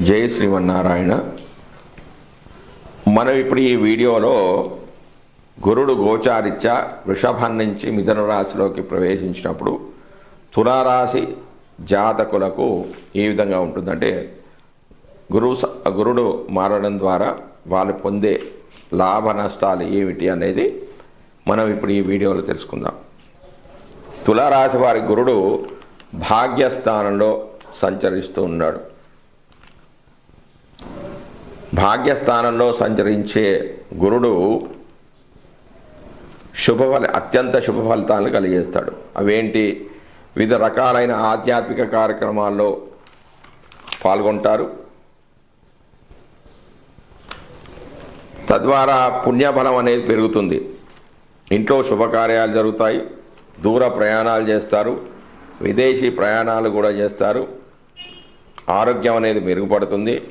జై శ్రీమన్నారాయణ. మనం ఇప్పుడు ఈ వీడియోలో గురుడు గోచారిత్య వృషభం నుంచి మిథున రాశిలోకి ప్రవేశించినప్పుడు తులారాశి జాతకులకు ఏ విధంగా ఉంటుందంటే గురువు స- గురుడు మారడం ద్వారా వాళ్ళు పొందే లాభ నష్టాలు ఏమిటి అనేది మనం ఇప్పుడు ఈ వీడియోలో తెలుసుకుందాం. తులారాశి వారి గురుడు భాగ్యస్థానంలో సంచరిస్తూ ఉన్నాడు. భాగ్యస్థానంలో సంచరించే గురుడు శుభఫల అత్యంత శుభ ఫలితాలను కలిగేస్తాడు. అవేంటి? వివిధ రకాలైన ఆధ్యాత్మిక కార్యక్రమాల్లో పాల్గొంటారు. తద్వారా పుణ్యఫలం అనేది పెరుగుతుంది. ఇంట్లో శుభకార్యాలు జరుగుతాయి. దూర ప్రయాణాలు చేస్తారు. విదేశీ ప్రయాణాలు కూడా చేస్తారు. ఆరోగ్యం అనేది మెరుగుపడుతుంది.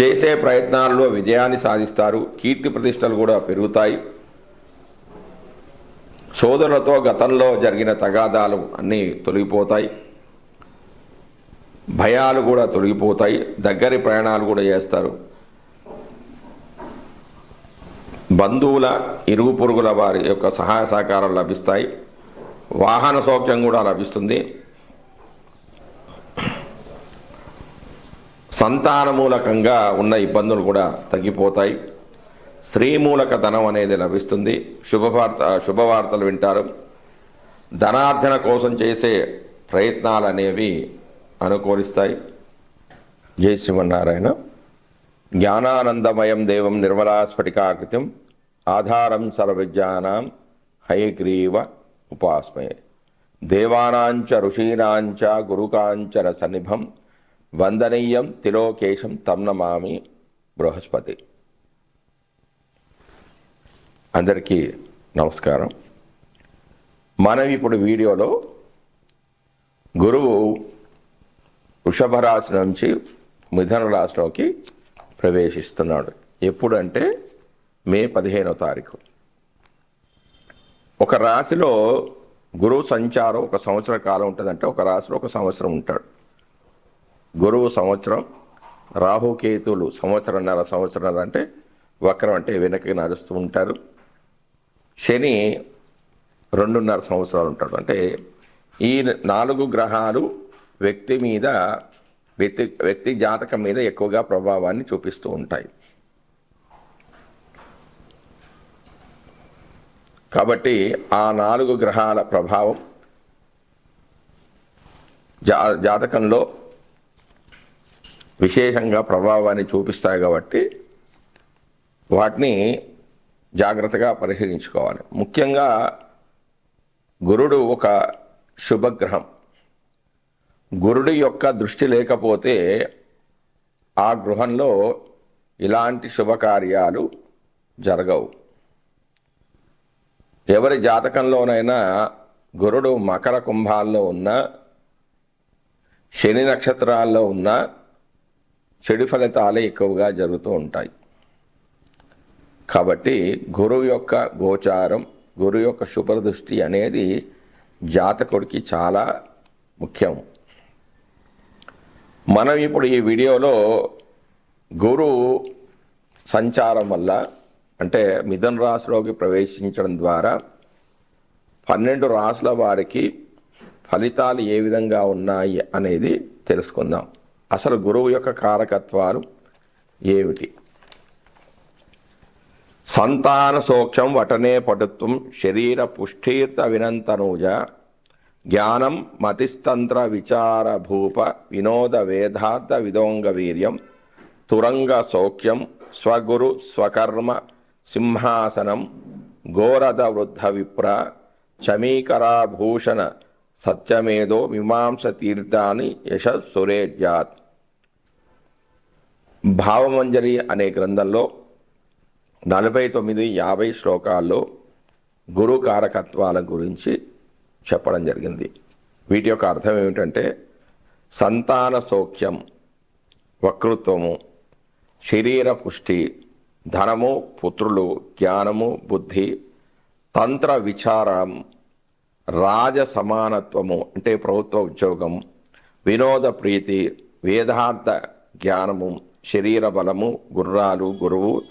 చేసే ప్రయత్నాల్లో విజయాన్ని సాధిస్తారు. కీర్తి ప్రతిష్టలు కూడా పెరుగుతాయి. సోదరులతో గతంలో జరిగిన తగాదాలు అన్నీ తొలగిపోతాయి. భయాలు కూడా తొలగిపోతాయి. దగ్గరి ప్రయాణాలు కూడా చేస్తారు. బంధువుల ఇరుగు పొరుగుల వారి యొక్క సహాయ సహకారం లభిస్తాయి. వాహన సౌఖ్యం కూడా లభిస్తుంది. సంతాన మూలకంగా ఉన్న ఇబ్బందులు కూడా తగ్గిపోతాయి. స్త్రీమూలక ధనం అనేది లభిస్తుంది. శుభవార్త శుభవార్తలు వింటారు. ధనార్జన కోసం చేసే ప్రయత్నాలు అనేవి అనుకూలిస్తాయి. జై శ్రీమన్నారాయణ. జ్ఞానానందమయం దేవం నిర్మలాస్ఫటికాకృతం. ఆధారం సర్వజ్ఞానం. హయగ్రీవ ఉపాస్మయ దేవానాంచ ఋషీనాంచ గురుకాంచన సన్నిభం వందనీయం తిలోకేశం తమ్నమామి బృహస్పతి. అందరికీ నమస్కారం. మనం ఇప్పుడు వీడియోలో గురువు వృషభ రాశి నుంచి మిథున రాశిలోకి ప్రవేశిస్తున్నాడు. ఎప్పుడంటే మే పదిహేనో తారీఖు. ఒక రాశిలో గురువు సంచారం ఒక సంవత్సర కాలం ఉంటుందంటే ఒక రాశిలో ఒక సంవత్సరం ఉంటాడు. గురువు సంవత్సరం రాహుకేతువులు సంవత్సరంన్నర సంవత్సరాలు అంటే వక్రం అంటే వెనక్కి నడుస్తూ ఉంటారు. శని రెండున్నర సంవత్సరాలు ఉంటాడు. అంటే ఈ నాలుగు గ్రహాలు వ్యక్తి మీద వ్యక్తి వ్యక్తి జాతకం మీద ఎక్కువగా ప్రభావాన్ని చూపిస్తూ ఉంటాయి. కాబట్టి ఆ నాలుగు గ్రహాల ప్రభావం జా జాతకంలో విశేషంగా ప్రభావాన్ని చూపిస్తాయి కాబట్టి వాటిని జాగ్రత్తగా పరిశీలించుకోవాలి. ముఖ్యంగా గురుడు ఒక శుభగ్రహం. గురుడి యొక్క దృష్టి లేకపోతే ఆ గృహంలో ఇలాంటి శుభకార్యాలు జరగవు. ఎవరి జాతకంలోనైనా గురుడు మకర కుంభాల్లో ఉన్న శని నక్షత్రాల్లో ఉన్న చెడు ఫలితాలే ఎక్కువగా జరుగుతూ ఉంటాయి. కాబట్టి గురువు యొక్క గోచారం గురువు యొక్క శుభదృష్టి అనేది జాతకుడికి చాలా ముఖ్యం. మనం ఇప్పుడు ఈ వీడియోలో గురువు సంచారం వల్ల అంటే మిథున రాశిలోకి ప్రవేశించడం ద్వారా పన్నెండు రాసుల వారికి ఫలితాలు ఏ విధంగా ఉన్నాయి అనేది తెలుసుకుందాం. అసలు గురువు యొక్క కారకత్వాలు ఏమిటి? సంతాన సోక్షం వటనే పటుత్వం శరీర పుష్ఠీర్థ వినంతనూజ జ్ఞానం మతిస్తంత్ర విచార భూప వినోద వేదార్థ విదోంగ వీర్యం తురంగ సౌఖ్యం స్వగురు స్వకర్మ సింహాసనం గోరద వృద్ధ విప్ర చమీకరాభూషణ సత్యమేదో మీమాంస తీర్థాని యశ సురేజ్యాత్. భావమంజరి అనే గ్రంథంలో నలభై తొమ్మిది యాభై శ్లోకాల్లో గురు కారకత్వాల గురించి చెప్పడం జరిగింది. వీటి యొక్క అర్థం ఏమిటంటే సంతాన సౌఖ్యం వక్తృత్వము శరీర పుష్టి ధనము పుత్రులు జ్ఞానము బుద్ధి తంత్ర విచారం రాజ సమానత్వము అంటే ప్రభుత్వ ఉద్యోగం వినోద ప్రీతి వేదార్థ జ్ఞానము శరీర బలము గుర్రాలు గురువు.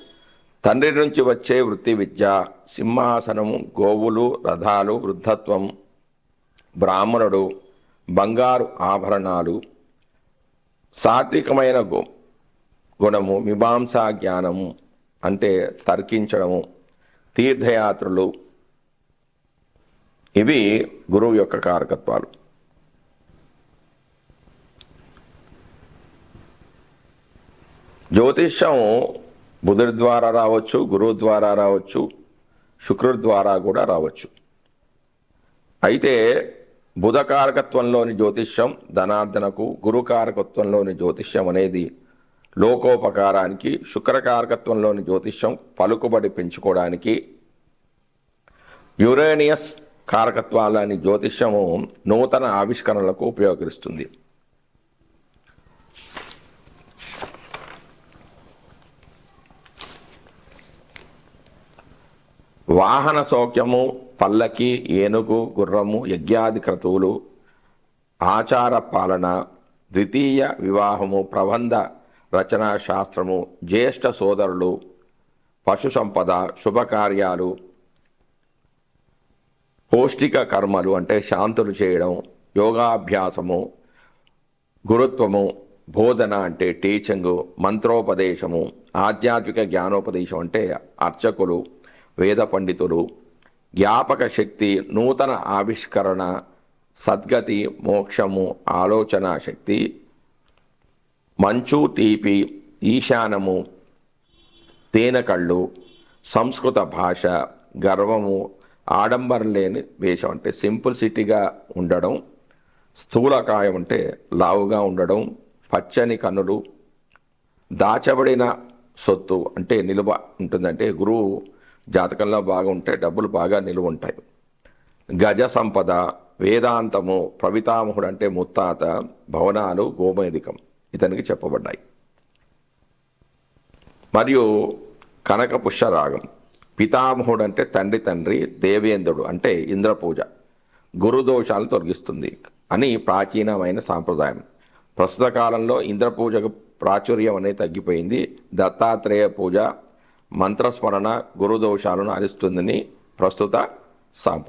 తండ్రి నుంచి వచ్చే వృత్తి విద్య సింహాసనము గోవులు రథాలు వృద్ధత్వం బ్రాహ్మణుడు బంగారు ఆభరణాలు. సాత్వికమైన గు గుణము మీమాంసా జ్ఞానము అంటే తర్కించడము. తీర్థయాత్రలు. ఇవి గురువు యొక్క కారకత్వాలు. జ్యోతిష్యం బుధుడి ద్వారా రావచ్చు గురువు ద్వారా రావచ్చు శుక్రుడి ద్వారా కూడా రావచ్చు. అయితే బుధ కారకత్వంలోని జ్యోతిష్యం ధనార్దనకు గురు కారకత్వంలోని జ్యోతిష్యం అనేది లోకోపకారానికి శుక్ర కారకత్వంలోని జ్యోతిష్యం పలుకుబడి పెంచుకోవడానికి యురేనియస్ కారకత్వాలని జ్యోతిష్యము నూతన ఆవిష్కరణలకు ఉపయోగిస్తుంది. వాహన సౌఖ్యము పల్లకి ఏనుగు గుర్రము యజ్ఞాది క్రతువులు ఆచార పాలన ద్వితీయ వివాహము ప్రబంధ రచనా శాస్త్రము జ్యేష్ఠ సోదరులు పశు సంపద శుభకార్యాలు పౌష్టిక కర్మలు అంటే శాంతులు చేయడం యోగాభ్యాసము గురుత్వము బోధన అంటే టీచింగు మంత్రోపదేశము ఆధ్యాత్మిక జ్ఞానోపదేశం అంటే అర్చకులు వేద పండితులు జ్ఞాపక శక్తి నూతన ఆవిష్కరణ సద్గతి మోక్షము ఆలోచన శక్తి మంచు తీపి ఈశానము తేనెకళ్ళు సంస్కృత భాష గర్వము ఆడంబరం లేని వేషం అంటే సింపుల్ సిటీగా ఉండడం స్థూలకాయం అంటే లావుగా ఉండడం పచ్చని కన్నులు దాచబడిన సొత్తు అంటే నిలువ ఉంటుందంటే గురువు జాతకంలో బాగా ఉంటే డబ్బులు బాగా నిలువ ఉంటాయి గజ సంపద వేదాంతము ప్రవితామహుడు అంటే ముత్తాత భవనాలు గోమేదికం ఇతనికి చెప్పబడ్డాయి. మరియు కనక పుష్యరాగం పితామహుడు అంటే తండ్రి తండ్రి దేవేంద్రుడు అంటే ఇంద్రపూజ గురు దోషాలను తొలగిస్తుంది అని ప్రాచీనమైన సాంప్రదాయం. ప్రస్తుత కాలంలో ఇంద్రపూజకు ప్రాచుర్యం అనేది తగ్గిపోయింది. దత్తాత్రేయ పూజ మంత్రస్మరణ గురు దోషాలను హరిస్తుందని ప్రస్తుత సాంప్రదాయం.